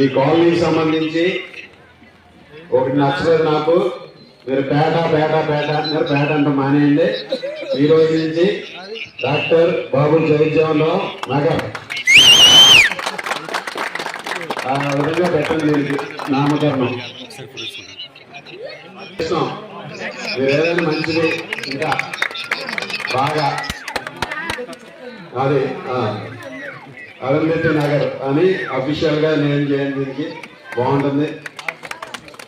ఈ కాలనీకి సంబంధించి ఒకటి నచ్చలేదు నాకు. మీరు పేట పేట పేట అంటున్నారు. పేట అంటే మానేయండి. ఈ రోజు నుంచి డాక్టర్ బాబు జయజీవన్లో నగర్ ఆ విధంగా పెట్టండి నామకరణం. మీరు ఏదైనా మంచిది ఇంకా బాగా. అది అరుంధతి నగర్ అని అఫీషియల్గా నేను చేయండి దీనికి. బాగుంటుంది.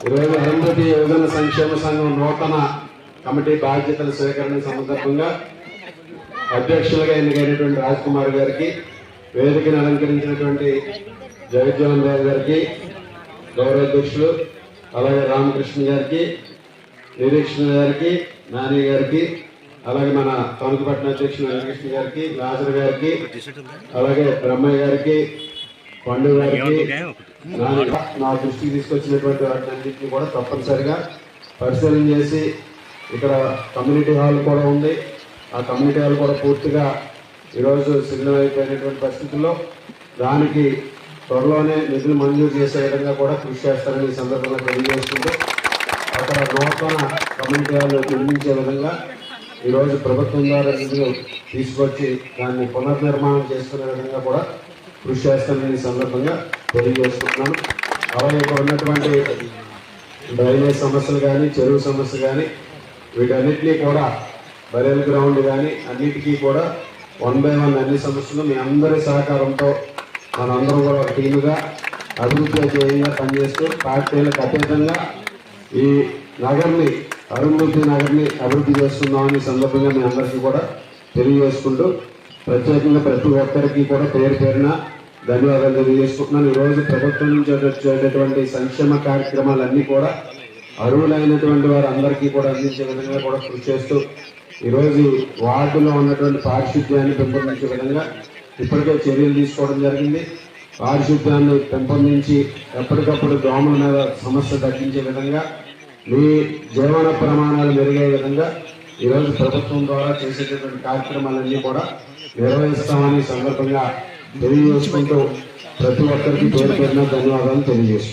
ఈరోజు అరుంధతి యువజన సంక్షేమ సంఘం నూతన కమిటీ బాధ్యతల స్వీకరణ సందర్భంగా అధ్యక్షులుగా ఎన్నికైనటువంటి రాజ్ కుమార్ గారికి వేదికను అలంకరించినటువంటి జగజ్జీవన్ రావు గారికి గౌరవ అధ్యక్షులు అలాగే రామకృష్ణ గారికి నిరీక్షణ గారికి నాని గారికి అలాగే మన తణుకుపట్నం అధ్యక్షులు వెంకటకృష్ణ గారికి లాజర్ గారికి అలాగే బ్రహ్మయ్య గారికి పండు గారికి నా దృష్టికి తీసుకొచ్చినటువంటి వాటిని కూడా తప్పనిసరిగా పరిశీలన చేసి ఇక్కడ కమ్యూనిటీ హాల్ కూడా ఉంది. ఆ కమ్యూనిటీ హాల్ కూడా పూర్తిగా ఈరోజు సిగ్నల్ అయిపోయినటువంటి పరిస్థితుల్లో దానికి త్వరలోనే నిధులు మంజూరు చేసే విధంగా కూడా కృషి చేస్తారని ఈ సందర్భంగా తెలియజేసుకుంటూ అక్కడ నూతన కమ్యూనిటీ హాల్ నిర్మించే విధంగా ఈరోజు ప్రభుత్వం ద్వారా నిధులు తీసుకొచ్చి దాన్ని పునర్నిర్మాణం చేసుకునే విధంగా కూడా కృషి చేస్తానని సందర్భంగా తెలియజేసుకుంటున్నాను అలాగే ఇక్కడ ఉన్నటువంటి డ్రైనేజ్ సమస్యలు కానీ చెరువు సమస్య కానీ వీటన్నిటినీ కూడా బరేల్ గ్రౌండ్ కానీ అన్నిటికీ కూడా వన్ బై వన్ అన్ని సమస్యలు మీ అందరి సహకారంతో మనందరం కూడా ఒక టీముగా అభివృద్ధి చేయంగా పనిచేస్తూ పార్టీలకు అతీతంగా ఈ నగర్ని అరుంధతి నగర్ని అభివృద్ధి చేస్తున్నామని సందర్భంగా మీ అందరికీ కూడా తెలియజేసుకుంటూ ప్రత్యేకంగా ప్రతి ఒక్కరికి కూడా పేరు పేరున ధన్యవాదాలు తెలియజేసుకుంటున్నాను. ఈరోజు ప్రభుత్వం నుంచి వచ్చేటటువంటి సంక్షేమ కార్యక్రమాలన్నీ కూడా అర్హులైనటువంటి వారు అందరికీ కూడా అందించే విధంగా కూడా కృషి చేస్తూ ఈరోజు వార్డులో ఉన్నటువంటి పారిశుద్ధ్యాన్ని పెంపొందించే విధంగా ఇప్పటికే చర్యలు తీసుకోవడం జరిగింది. పారిశుద్ధ్యాన్ని పెంపొందించి ఎప్పటికప్పుడు దోమల మీద సమస్య తగ్గించే విధంగా మీ జీవన ప్రమాణాలు మెరుగే విధంగా ఈరోజు ప్రభుత్వం ద్వారా చేసేటటువంటి కార్యక్రమాలన్నీ కూడా నిర్వహిస్తామని సందర్భంగా తెలియజేసుకుంటూ ప్రతి ఒక్కరికి పేరు పేరున ధన్యవాదాలు తెలియజేస్తున్నాను.